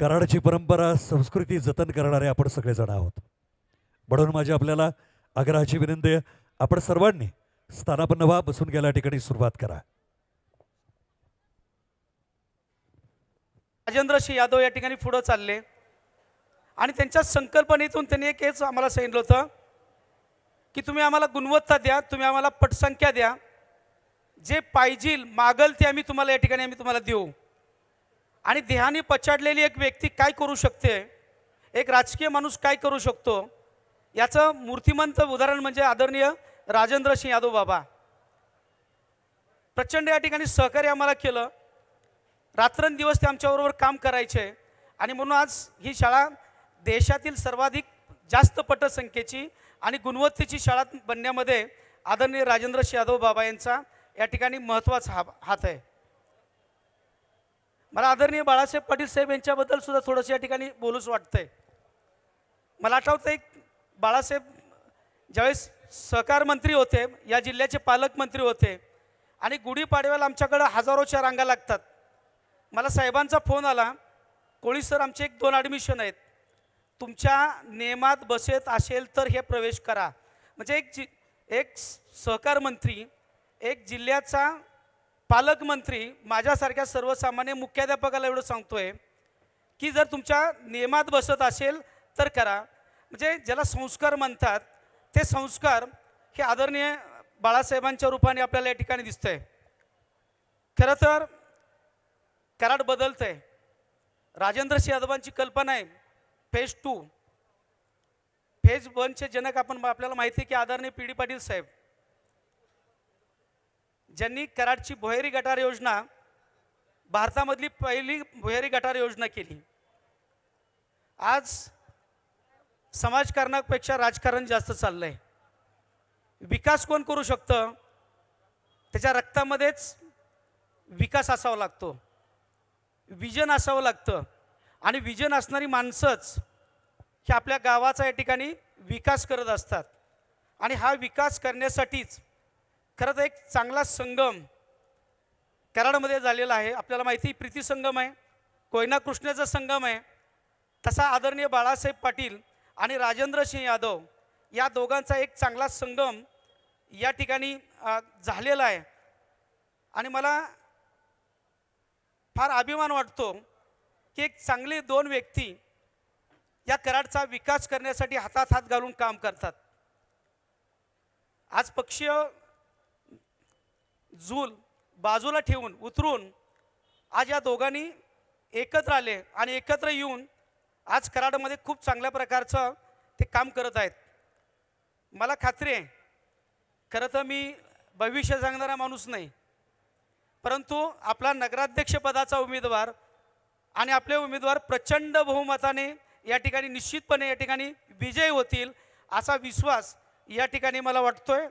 कराडची परंपरा संस्कृती जतन करणारे आपण सगळेजण आहोत. म्हणून माझी आपल्याला आग्रहाची विनंती आहे आपण सर्वांनी स्थानापन्न व्हा बसून गेल्या ठिकाणी सुरुवात करा. राजेंद्र सिंह यादव या ठिकाणी पुढं चालले. आणि त्यांच्या संकल्पनेतून त्यांनी एक हेच आम्हाला सांगितलं होतं की तुम्ही आम्हाला गुणवत्ता द्या तुम्ही आम्हाला पटसंख्या द्या. जे पाहिजे मागल ते आम्ही तुम्हाला या ठिकाणी आम्ही तुम्हाला देऊ. आणि देहाने पछाडलेली एक व्यक्ती काय करू शकते? एक राजकीय माणूस काय करू शकतो? याचं मूर्तिमंत उदाहरण म्हणजे आदरणीय राजेंद्र सिंह यादव बाबा. प्रचंड या ठिकाणी सहकार्य आम्हाला केलं. रात्रंदिवस ते आमच्याबरोबर काम करायचे. आणि म्हणून आज ही शाळा देशातील सर्वाधिक जास्त पटसंख्येची आणि गुणवत्तेची शाळा बनण्यामध्ये आदरणीय राजेंद्र सिंह यादव बाबा यांचा या ठिकाणी महत्त्वाचा हा हात आहे. मला आदरणीय बाळासाहेब पाटील साहेब यांच्याबद्दल सुद्धा थोडंसं या ठिकाणी बोलूच वाटतंय. मला आठवतं एक बाळासाहेब ज्यावेळेस सहकार मंत्री होते या जिल्ह्याचे पालकमंत्री होते आणि गुढीपाडव्याला आमच्याकडं हजारोच्या रांगा लागतात. मला साहेबांचा फोन आला कोळी सर आमचे एक दोन ॲडमिशन आहेत. तुमच्या नियमात बसेत असेल तर हे प्रवेश करा. म्हणजे एक जि एक सहकार मंत्री एक जिल्ह्याचा पालकमंत्री माझ्यासारख्या सर्वसामान्य मुख्याध्यापकाला एवढं सांगतोय की जर तुमच्या नियमात बसत असेल तर करा. म्हणजे ज्याला संस्कार म्हणतात ते संस्कार हे आदरणीय बाळासाहेबांच्या रूपाने आपल्याला या ठिकाणी दिसतंय. खरं तर कराड बदलतंय. राजेंद्र सिंह यादवांची कल्पना आहे. फेज टू फेज वनचे जनक आपण आपल्याला माहिती आहे की आदरणीय पी डी पाटील साहेब ज्यांनी कराडची भुहेरी गटार योजना भारतामधली पहिली भुहेरी गटार योजना केली. आज समाजकारणापेक्षा राजकारण जास्त चाललं आहे विकास कोण करू शकतं? त्याच्या रक्तामध्येच विकास असावा लागतो. विजन असावं लागतं. आणि विजन असणारी माणसंच ही आपल्या गावाचा या ठिकाणी विकास करत असतात. आणि हा विकास करण्यासाठीच खरं तर एक चांगला संगम कराडमध्ये झालेला आहे. आपल्याला माहिती आहे, प्रीती संगम आहे कोयना कृष्णाचा संगम आहे. तसा आदरणीय बाळासाहेब पाटील आणि राजेंद्र सिंह यादव या दोघांचा एक चांगला संगम या ठिकाणी झालेला आहे. आणि मला फार अभिमान वाटतो की एक चांगले दोन व्यक्ती या कराडचा विकास करण्यासाठी हातात हात घालून काम करतात. आज पक्षीय झूल बाजूला ठेवून उतरून आज या दोघांनी एकत्र आले आणि एकत्र येऊन आज कराडमध्ये खूप चांगल्या प्रकारचं ते काम करत आहेत. मला खात्री आहे खरं तर मी भविष्य सांगणारा माणूस नाही परंतु आपला नगराध्यक्षपदाचा उमेदवार आणि आपले उमेदवार प्रचंड बहुमताने या ठिकाणी निश्चितपणे या ठिकाणी विजयी होतील असा विश्वास या ठिकाणी मला वाटतोय.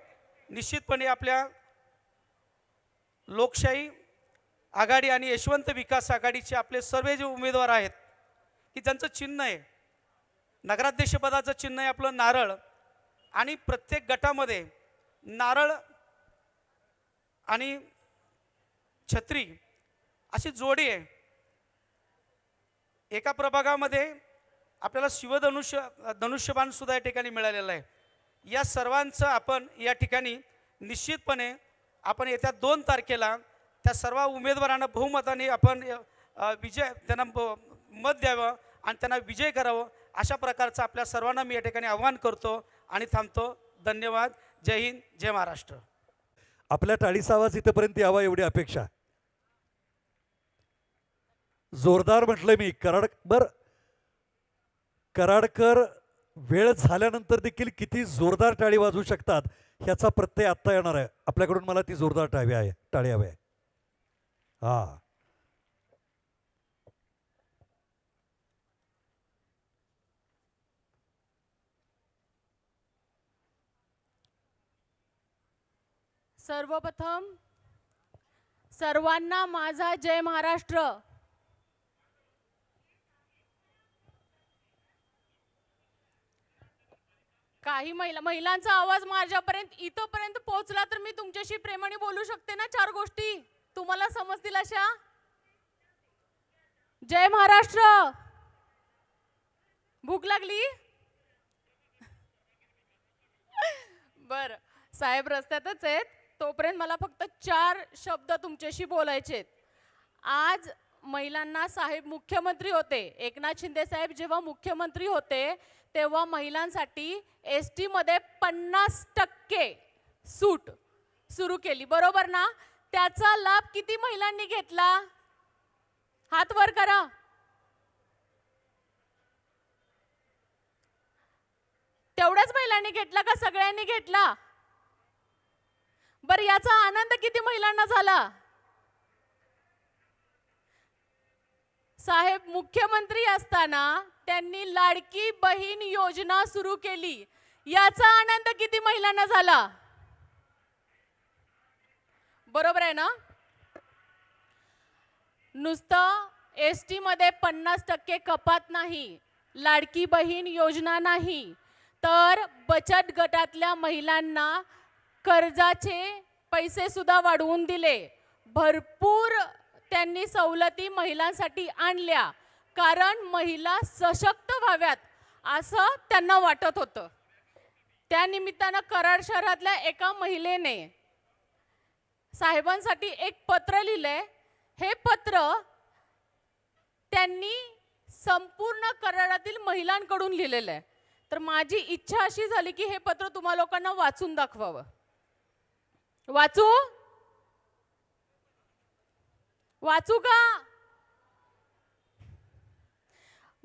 निश्चितपणे आपल्या लोकशाही आघाडी आणि यशवंत विकास आघाडीचे आपले सर्व जे उमेदवार आहेत की ज्यांचं चिन्ह आहे नगराध्यक्षपदाचं चिन्ह आहे आपलं नारळ आणि प्रत्येक गटामध्ये नारळ आणि छत्री अशी जोडी आहे. एका प्रभागामध्ये आपल्याला शिवधनुष्य धनुष्यबाणसुद्धा या ठिकाणी मिळालेलं आहे. या सर्वांचं आपण या ठिकाणी निश्चितपणे आपण येत्या दोन तारखेला त्या सर्व उमेदवारांना बहुमताने आपण विजय त्यांना मत द्यावं आणि त्यांना विजय करावं अशा प्रकारचं आपल्या सर्वांना मी या ठिकाणी आव्हान करतो आणि थांबतो. धन्यवाद. जय हिंद जय महाराष्ट्र. आपल्या टाळीचा आवाज इथपर्यंत यावा एवढी अपेक्षा. जोरदार म्हटलंय मी कराड बर. कराडकर वेळ झाल्यानंतर देखील किती जोरदार टाळी वाजवू शकतात. ह्याचा प्रत्यय आत्ता येणार आहे. आपल्याकडून मला ती जोरदार टाळवी आहे टाळी हवी आहे. हा. सर्वप्रथम सर्वांना माझा जय महाराष्ट्र. काही महिला महिलांचा आवाज माझ्यापर्यंत इथंपर्यंत पोहोचला तर मी तुमच्याशी प्रेमाने बोलू शकते ना चार गोष्टी? तुम्हाला समजतील अशा? जय महाराष्ट्र! भूक लागली? बर साहेब रस्त्यातच आहेत. तोपर्यंत मला फक्त चार शब्द तुमच्याशी बोलायचे आज महिलांना साहेब मुख्यमंत्री होते. एकनाथ शिंदे साहेब जेव्हा मुख्यमंत्री होते तेव्हा महिलांसाठी एसमध्ये पन्नास टक्के सूट सुरू केली. बरोबर ना? त्याचा लाभ किती महिलांनी घेतला? हात वर करा. तेवढ्याच महिलांनी घेतला का सगळ्यांनी घेतला? बरं याचा आनंद किती महिलांना झाला? साहेब मुख्यमंत्री असताना त्यांनी लाडकी बहीण योजना सुरू केली. याचा आनंद किती महिलांना झाला? बरोबर आहे ना? नुसतं एस टीमध्ये पन्नास टक्के कपात नाही लाडकी बहीण योजना नाही तर बचत गटातल्या महिलांना कर्जाचे पैसे सुद्धा वाढवून दिले. भरपूर त्यांनी सवलती महिलांसाठी आणल्या. कारण महिला सशक्त व्हाव्यात असं त्यांना वाटत होतं. त्या निमित्तानं कराड शहरातल्या एका महिलेने साहेबांसाठी एक पत्र लिहिलंय. हे पत्र त्यांनी संपूर्ण कराडातील महिलांकडून लिहिलेलं आहे. तर माझी इच्छा अशी झाली की हे पत्र तुम्हा लोकांना वाचून दाखवावं. वाचू? वाचू का?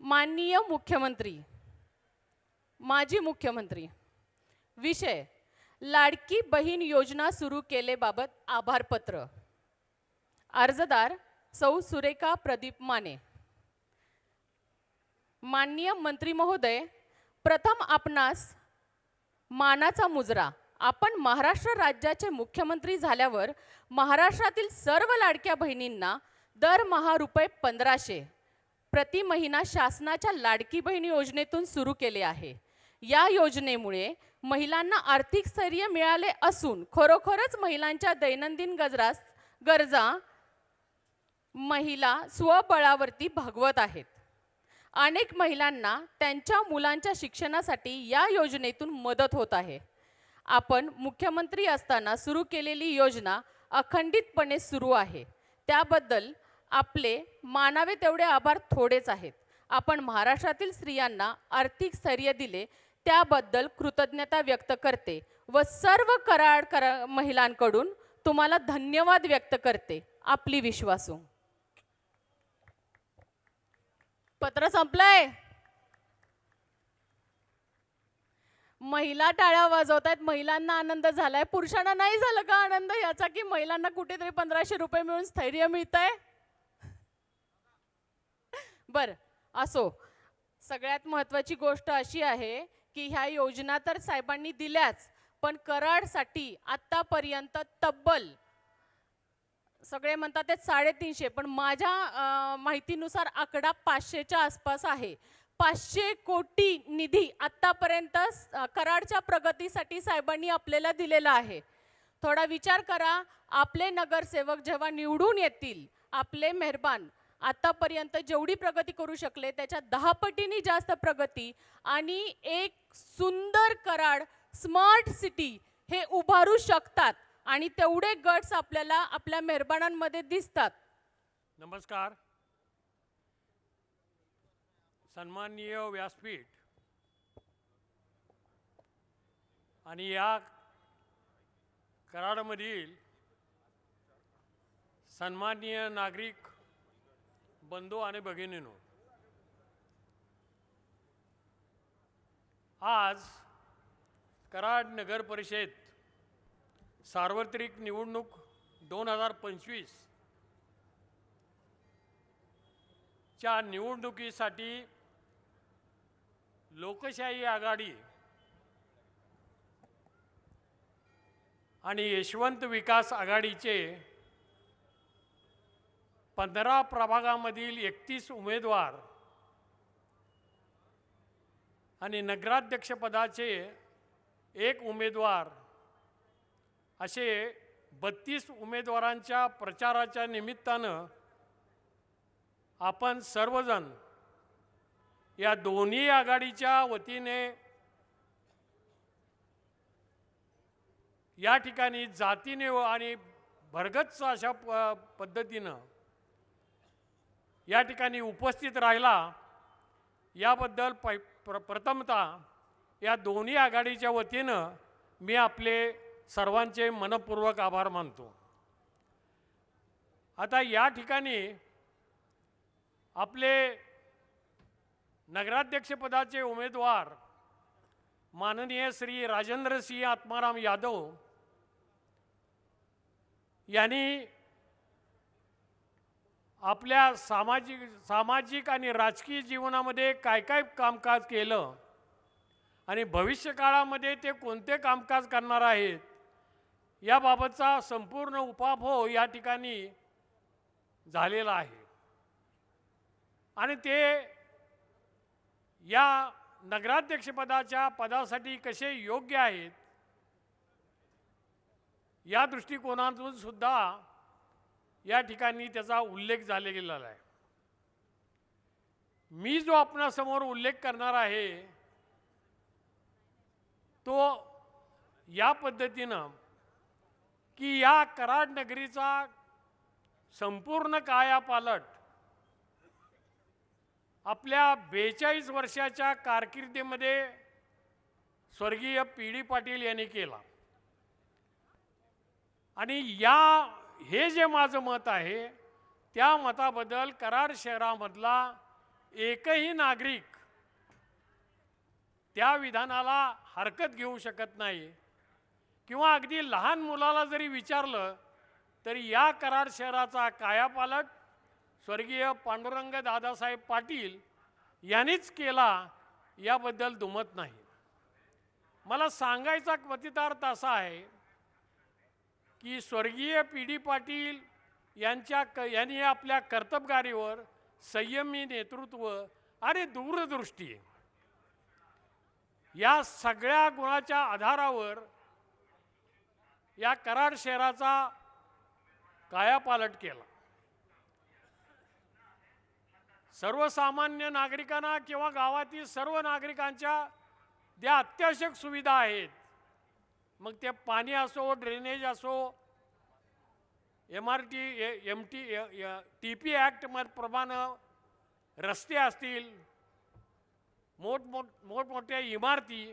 माननीय मुख्यमंत्री माजी मुख्यमंत्री विषय लाडकी बहीण योजना सुरू केलेबाबत आभारपत्र. अर्जदार सौ सुरेखा प्रदीप माने. माननीय मंत्री महोदय प्रथम आपणास मानाचा मुजरा. आपण महाराष्ट्र राज्याचे मुख्यमंत्री झाल्यावर महाराष्ट्रातील सर्व लाडक्या बहिणींना दरमहा रुपये पंधराशे प्रति महिना शासनाच्या लाडकी बहीण योजनेतून सुरू केले आहे. या योजनेमुळे महिलांना आर्थिक स्थैर्य मिळाले असून खरोखरच महिलांच्या दैनंदिन गजरास गरजा महिला स्वबळावरती भागवत आहेत. अनेक महिलांना त्यांच्या मुलांच्या शिक्षणासाठी या योजनेतून मदत होत आहे. आपण मुख्यमंत्री असताना सुरू केलेली योजना अखंडितपणे सुरू आहे. त्याबद्दल आपले मानावे तेवढे आभार थोडेच आहेत. आपण महाराष्ट्रातील स्त्रियांना आर्थिक स्थैर्य दिले त्याबद्दल कृतज्ञता व्यक्त करते व सर्व कराड करा महिलांकडून तुम्हाला धन्यवाद व्यक्त करते. आपली विश्वासू. पत्र संपलंय. महिला टाळ्या वाजवत आहेत महिलांना आनंद झालाय. पुरुषांना नाही झालं का आनंद? याचा की महिलांना कुठेतरी पंधराशे रुपये मिळून स्थैर्य मिळत आहे बर असो. सगळ्यात महत्त्वाची गोष्ट अशी आहे की ह्या योजना तर साहेबांनी दिल्याच पण कराडसाठी आत्तापर्यंत तब्बल सगळे म्हणतात ते साडेतीनशे पण माझ्या माहितीनुसार आकडा पाचशेच्या आसपास आहे. पाचशे कोटी निधी आत्तापर्यंत कराडच्या प्रगतीसाठी साहेबांनी आपल्याला दिलेला आहे. थोडा विचार करा आपले नगरसेवक जेव्हा निवडून येतील आपले मेहरबान आत्तापर्यंत जेवढी प्रगती करू शकले त्याच्या दहा पटीने जास्त प्रगती आणि एक सुंदर कराड स्मार्ट सिटी हे उभारू शकतात आणि तेवढे गट्स आपल्याला आपल्या मेहरबानांमध्ये दिसतात. नमस्कार. सन्माननीय व्यासपीठ. आणि या कराडमधील सन्माननीय नागरिक बंधू आणि भगिनीनो आज कराड नगर परिषद सार्वत्रिक निवडणूक दोन हजार पंचवीस च्या निवडणुकीसाठी लोकशाही आघाडी आणि यशवंत विकास आघाडीचे पंधरा प्रभागामधील एकतीस उमेदवार आणि नगराध्यक्षपदाचे एक उमेदवार असे बत्तीस उमेदवारांच्या प्रचाराच्या निमित्तानं आपण सर्वजण या दोन्ही आघाडीच्या वतीने या ठिकाणी जातीने आणि भरगच्च अशा प पद्धतीनं या ठिकाणी उपस्थित राहिला. याबद्दल पै प्र प्रथमतः या दोन्ही आघाडीच्या वतीनं मी आपले सर्वांचे मनपूर्वक आभार मानतो. आता या ठिकाणी आपले नगराध्यक्षपदाचे उमेदवार माननीय श्री राजेंद्रसिंह आत्माराम यादव यांनी आपल्या सामाजिक सामाजिक आणि राजकीय जीवनामध्ये काय काय कामकाज केलं? आणि भविष्यकाळामध्ये ते कोणते कामकाज करणार आहेत? याबाबतचा संपूर्ण उपाभव या ठिकाणी झालेला आहे. आणि ते या नगराध्यक्षपदाच्या पदासाठी कसे योग्य आहेत? या दृष्टिकोनातून सुद्धा या ठिकाणी त्याचा उल्लेख झाले गेलेला आहे. मी जो आपणासमोर उल्लेख करणार आहे तो या पद्धतीनं की या कराड नगरीचा संपूर्ण कायापालट आपल्या बेचाळीस वर्षाच्या कारकिर्दीमध्ये स्वर्गीय पी डी पाटील यांनी केला. आणि या हे जे माझं मत आहे त्या मताबद्दल कराड शहरामधला एकही नागरिक त्या विधानाला हरकत घेऊ शकत नाही. किंवा अगदी लहान मुलाला जरी विचारलं तरी या कराड शहराचा कायापालट स्वर्गीय पांडुरंग दादासाहेब पाटील यांनीच केला याबद्दल दुमत नाही. मला सांगायचा कथितार्थ असा आहे की स्वर्गीय पी डी पाटील यांच्या क यांनी आपल्या कर्तबगारीवर संयमी नेतृत्व आणि दूरदृष्टी या सगळ्या गुणाच्या आधारावर या कराड शहराचा कायापालट केला. सर्वसामान्य नागरिकांना किंवा गावातील सर्व नागरिकांच्या ज्या अत्यावश्यक सुविधा आहेत मग ते पाणी असो ड्रेनेज असो M R T M T T P act प्रमाणे रस्ते असतील मोठमोठ मोठमोठ्या इमारती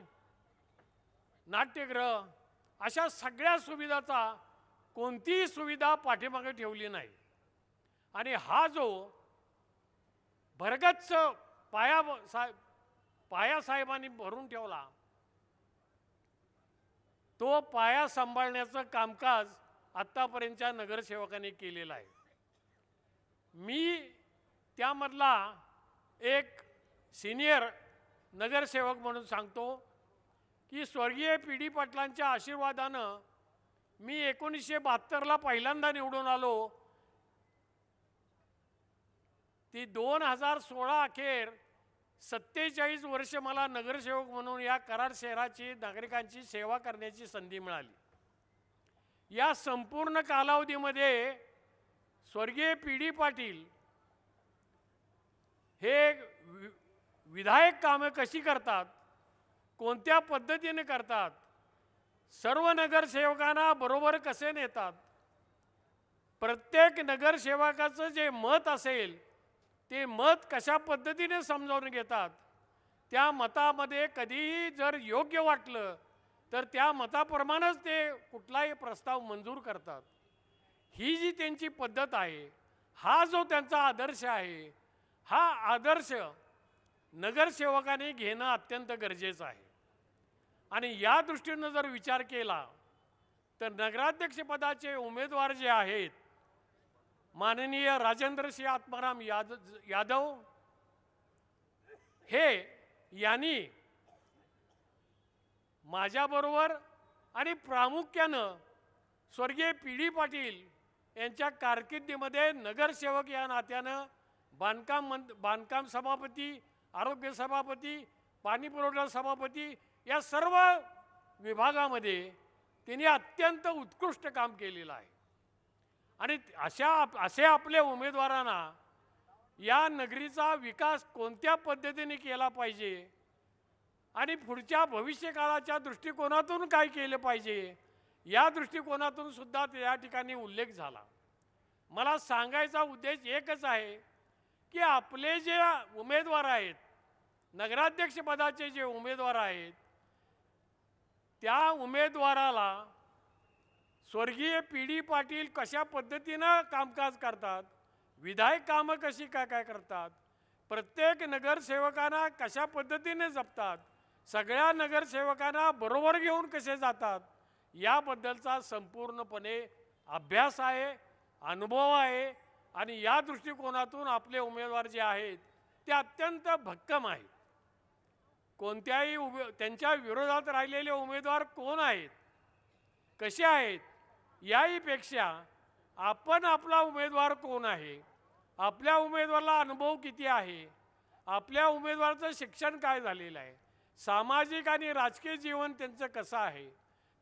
नाट्यगृह अशा सगळ्या सुविधाचा कोणतीही सुविधा पाठीमागे ठेवली नाही. आणि हा जो भरगच्च पाया साहेब पायासाहेबांनी भरून ठेवला तो पाया सांभाळण्याचं कामकाज आत्तापर्यंतच्या नगरसेवकांनी केलेलं आहे. मी त्यामधला एक सिनियर नगरसेवक म्हणून सांगतो की स्वर्गीय पी डी पाटलांच्या आशीर्वादानं मी एकोणीसशे बहात्तरला पहिल्यांदा निवडून आलो. ती दोन हजार सोळा अखेर सत्तेचाळीस वर्ष मला नगरसेवक म्हणून या कराड शहराची नागरिकांची सेवा करण्याची संधी मिळाली. या संपूर्ण कालावधीमध्ये स्वर्गीय पी डी पाटील हे वि- विधायक कामं कशी करतात कोणत्या पद्धतीने करतात सर्व नगरसेवकांना बरोबर कसे नेतात प्रत्येक नगरसेवकाचं जे मत असेल ते मत कशा पद्धतीने समजावून घेतात? त्या मतामध्ये कधीही जर योग्य वाटलं तर त्या मताप्रमाणेच ते कुठलाही प्रस्ताव मंजूर करतात. ही जी त्यांची पद्धत आहे हा जो त्यांचा आदर्श आहे हा आदर्श नगरसेवकाने घेणं अत्यंत गरजेचं आहे. आणि या दृष्टीनं जर विचार केला तर नगराध्यक्षपदाचे उमेदवार जे आहेत माननीय राजेंद्रसिंह आत्माराम याद यादव हे यांनी माझ्याबरोबर आणि प्रामुख्यानं स्वर्गीय पी डी पाटील यांच्या कारकिर्दीमध्ये नगरसेवक या नात्यानं बांधकाम मंत बांधकाम सभापती आरोग्य सभापती पाणी पुरवठा सभापती या सर्व विभागामध्ये त्यांनी अत्यंत उत्कृष्ट काम केलेलं आहे. आणि अशा असे आपल्या उमेदवारांना या नगरीचा विकास कोणत्या पद्धतीने केला पाहिजे? आणि पुढच्या भविष्यकाळाच्या दृष्टिकोनातून काय केलं पाहिजे? या दृष्टिकोनातून सुद्धा या ठिकाणी उल्लेख झाला. मला सांगायचा उद्देश एकच आहे की आपले जे उमेदवार आहेत नगराध्यक्षपदाचे जे उमेदवार आहेत त्या उमेदवाराला स्वर्गीय पी डी पाटील कशा पद्धतीनं कामकाज करतात? विधायक कामं कशी काय काय करतात? प्रत्येक नगरसेवकांना कशा पद्धतीने जपतात? सगळ्या नगरसेवकांना बरोबर घेऊन कसे जातात? याबद्दलचा संपूर्णपणे अभ्यास आहे अनुभव आहे आणि या दृष्टिकोनातून आपले उमेदवार जे आहेत ते अत्यंत भक्कम आहेत. कोणत्याही उभे त्यांच्या विरोधात राहिलेले उमेदवार कोण आहेत? कसे आहेत? याहीपेक्षा आपण आपला उमेदवार कोण आहे? आपल्या उमेदवाराला अनुभव किती आहे? आपल्या उमेदवाराचं शिक्षण काय झालेलं आहे? सामाजिक आणि राजकीय जीवन त्यांचं कसं आहे?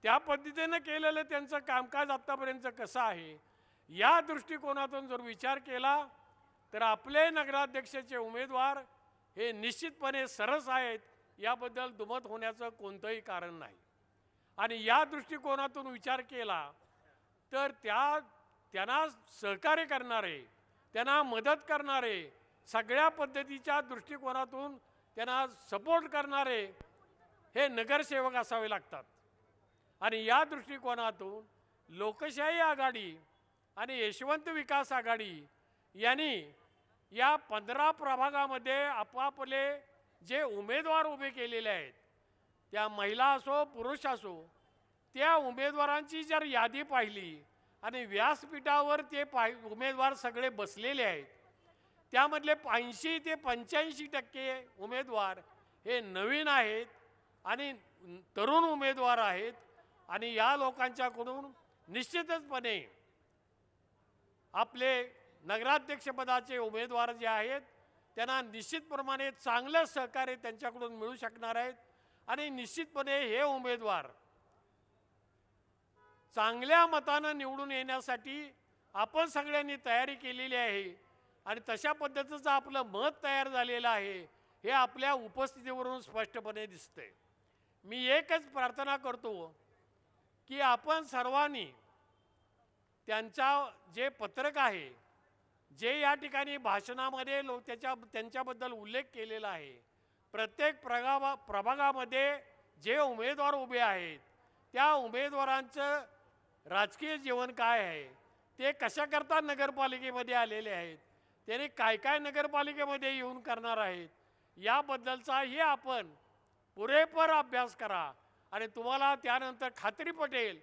त्या पद्धतीनं केलेलं त्यांचं कामकाज आत्तापर्यंत कसं आहे? या दृष्टिकोनातून जर विचार केला तर आपले नगराध्यक्षाचे उमेदवार हे निश्चितपणे सरस आहेत याबद्दल दुमत होण्याचं कोणतंही कारण नाही. आणि या दृष्टिकोनातून विचार केला तर त्या त्यांना सहकार्य करणारे त्यांना मदत करणारे सगळ्या पद्धतीच्या दृष्टिकोनातून त्यांना सपोर्ट करणारे हे नगरसेवक असावे लागतात. आणि या दृष्टिकोनातून लोकशाही आघाडी आणि यशवंत विकास आघाडी यांनी या पंधरा प्रभागामध्ये आपापले जे उमेदवार उभे केलेले आहेत त्या महिला असो पुरुष असो त्या उमेदवारांची जर यादी पाहिली आणि व्यासपीठावर ते पाय उमेदवार सगळे बसलेले आहेत त्यामधले ऐंशी ते पंच्याऐंशी टक्के उमेदवार हे नवीन आहेत आणि तरुण उमेदवार आहेत आणि या लोकांच्याकडून निश्चितचपणे आपले नगराध्यक्षपदाचे उमेदवार जे आहेत त्यांना निश्चितप्रमाणे चांगलं सहकार्य त्यांच्याकडून मिळू शकणार आहेत आणि निश्चितपणे हे उमेदवार चांगल्या मतानं निवडून येण्यासाठी आपण सगळ्यांनी तयारी केलेली आहे. आणि तशा पद्धतीचं आपलं मत तयार झालेलं आहे हे आपल्या उपस्थितीवरून स्पष्टपणे दिसतंय. मी एकच प्रार्थना करतो की आपण सर्वांनी त्यांचा जे पत्रक आहे जे या ठिकाणी भाषणामध्ये लो त्याच्या त्यांच्याबद्दल उल्लेख केलेला आहे प्रत्येक प्रगा प्रभागामध्ये जे उमेदवार उभे आहेत त्या उमेदवारांचं राजकीय जीवन काय आहे? ते कशाकरता नगरपालिकेमध्ये आलेले आहेत? त्याने काय काय नगरपालिकेमध्ये येऊन करणार आहेत? याबद्दलचाही आपण पुरेपूर अभ्यास करा. आणि तुम्हाला त्यानंतर खात्री पटेल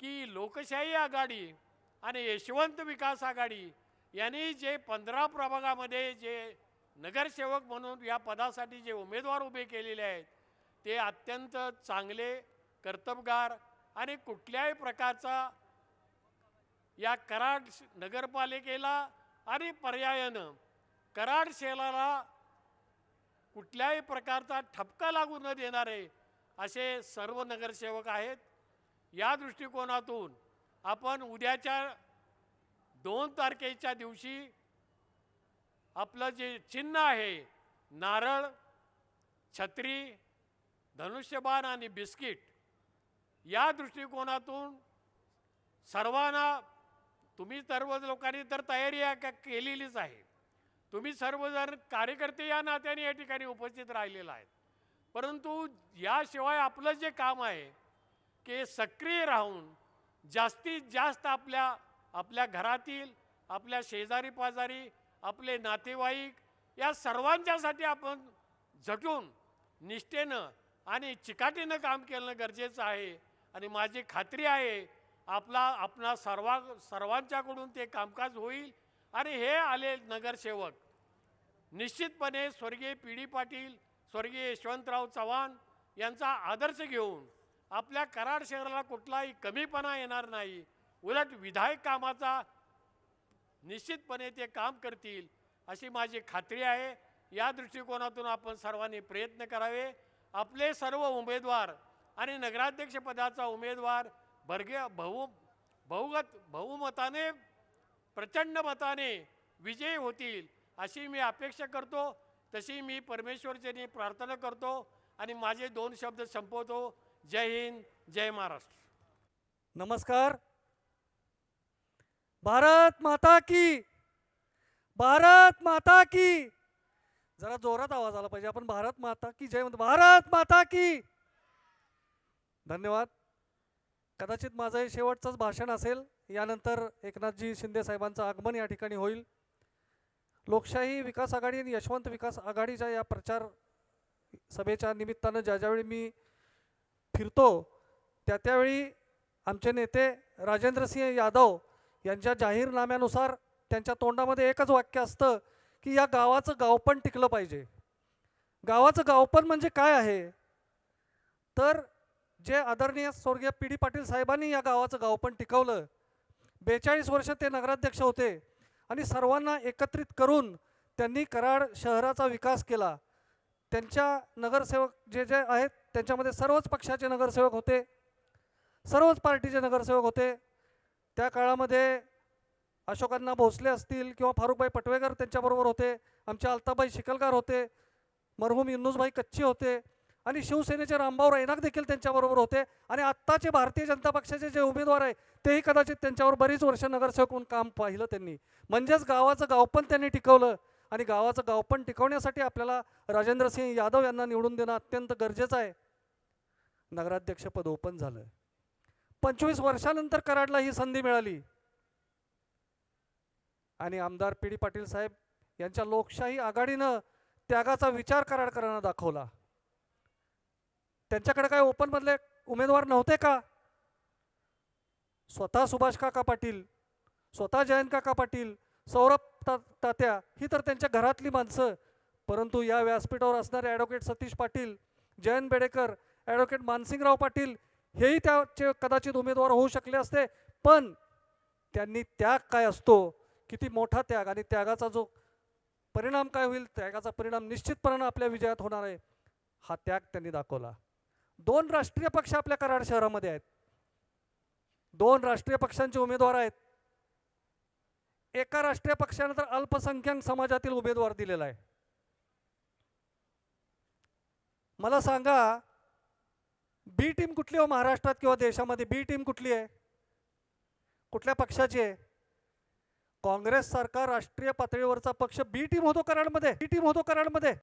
की लोकशाही आघाडी आणि यशवंत विकास आघाडी यांनी जे पंधरा प्रभागामध्ये जे नगरसेवक म्हणून या पदासाठी जे उमेदवार उभे केलेले आहेत ते अत्यंत चांगले कर्तबगार आणि कुठल्याही प्रकारचा या कराड श- नगरपालिकेला आणि पर्यायानं कराड शहराला कुठल्याही प्रकारचा ठपका लागू न देणारे असे सर्व नगरसेवक आहेत. या दृष्टिकोनातून आपण उद्याच्या दोन तारखेच्या दिवशी आपलं जे चिन्ह आहे नारळ छत्री धनुष्यबाण आणि बिस्किट या दृष्टिकोनातून सर्वांना तुम्ही सर्व लोकांनी तर तयारी या केलेलीच आहे. तुम्ही सर्वजण कार्यकर्ते या नात्याने या ठिकाणी उपस्थित राहिलेला आहेत. परंतु याशिवाय आपलं जे काम आहे की सक्रिय राहून जास्तीत जास्त आपल्या आपल्या घरातील आपल्या शेजारी पाजारी आपले नातेवाईक या सर्वांच्यासाठी आपण झटून निष्ठेनं आणि चिकाटीनं काम केलं गरजेचं आहे. आणि माझी खात्री आहे आपला आपणा सर्वा सर्वांच्याकडून ते कामकाज होईल. आणि हे आले नगरसेवक. निश्चितपणे स्वर्गीय पी डी पाटील स्वर्गीय यशवंतराव चव्हाण यांचा आदर्श घेऊन आपल्या कराड शहराला कुठलाही कमीपणा येणार नाही. उलट विधायक कामाचा निश्चितपणे ते काम करतील अशी माझी खात्री आहे. या दृष्टिकोनातून आपण सर्वांनी प्रयत्न करावे. आपले सर्व उमेदवार आणि नगराध्यक्षपदाचा उमेदवार भरगे बहु बहुगत बहुमताने प्रचंड मताने विजयी होतील अशी मी अपेक्षा करतो. तशी मी परमेश्वरचरणी प्रार्थना करतो आणि माझे दोन शब्द संपवतो. जय हिंद जय महाराष्ट्र. नमस्कार. भारत माता की भारत माता की. जरा जोरात आवाज आला पाहिजे. आपण भारत माता की जय म्हणतो भारत माता की. धन्यवाद. कदाचित माझं हे शेवटचंच भाषण असेल. यानंतर एकनाथजी शिंदे साहेबांचं आगमन या ठिकाणी होईल. लोकशाही विकास आघाडी आणि यशवंत विकास आघाडीच्या या प्रचार सभेच्या निमित्तानं ज्या ज्यावेळी मी फिरतो त्या त्यावेळी आमचे नेते राजेंद्रसिंह यादव यांच्या जाहीरनाम्यानुसार त्यांच्या तोंडामध्ये एकच वाक्य असतं की या गावाचं गावपण टिकलं पाहिजे. गावाचं गावपण म्हणजे काय आहे? तर जे आदरणीय स्वर्गीय पी डी पाटील साहेबांनी या गावाचं गावपण टिकवलं. बेचाळीस वर्ष ते नगराध्यक्ष होते आणि सर्वांना एकत्रित करून त्यांनी कराड शहराचा विकास केला. त्यांच्या नगरसेवक जे जे आहेत त्यांच्यामध्ये सर्वच पक्षाचे नगरसेवक होते. सर्वच पार्टीचे नगरसेवक होते. त्या काळामध्ये अशोकांना भोसले असतील किंवा फारुखबाई पटवेकर त्यांच्याबरोबर होते. आमच्या अल्ताबाई शिकलगार होते. मरहूम युनुसभाई कच्ची होते. आणि शिवसेनेचे रामभाऊ रैनाक देखील त्यांच्याबरोबर होते. आणि आत्ताचे भारतीय जनता पक्षाचे जे उमेदवार आहे तेही कदाचित त्यांच्यावर बरीच वर्ष नगरसेवक म्हणून काम पाहिलं त्यांनी. म्हणजेच गावाचं गावपण त्यांनी टिकवलं. आणि गावाचं गावपण टिकवण्यासाठी आपल्याला राजेंद्रसिंह यादव यांना निवडून देणं अत्यंत गरजेचं आहे. नगराध्यक्षपद ओपन झालं. पंचवीस वर्षानंतर कराडला ही संधी मिळाली. आणि आमदार पी डी पाटील साहेब यांच्या लोकशाही आघाडीनं त्यागाचा विचार कराडकरांना दाखवला. त्यांच्याकडे काय ओपनमधले उमेदवार नव्हते का? स्वतः सुभाष काका पाटील स्वतः जयंत काका पाटील सौरभ ता तात्या ही तर त्यांच्या घरातली माणसं. परंतु या व्यासपीठावर असणारे ॲडव्होकेट सतीश पाटील जयंत बेडेकर ॲडव्होकेट मानसिंगराव पाटील हेही त्याचे कदाचित उमेदवार होऊ शकले असते. पण त्यांनी त्याग काय असतो? किती मोठा त्याग आणि त्यागाचा जो परिणाम काय होईल? त्यागाचा परिणाम निश्चितपणानं आपल्या विजयात होणार आहे. हा त्याग त्यांनी दाखवला. दोन राष्ट्रीय पक्ष आपल्या कराड शहरामध्ये आहेत. दोन राष्ट्रीय पक्षांचे उमेदवार आहेत. एका राष्ट्रीय पक्षाने तर अल्पसंख्याक समाजातील उमेदवार दिलेला आहे. मला सांगा बी टीम कुठली हो महाराष्ट्रात किंवा देशामध्ये? बी टीम कुठली आहे? कुठल्या पक्षाची आहे? काँग्रेस सारखा राष्ट्रीय पातळीवरचा पक्ष बी टीम होतो कराडमध्ये. बी टीम होतो कराडमध्ये.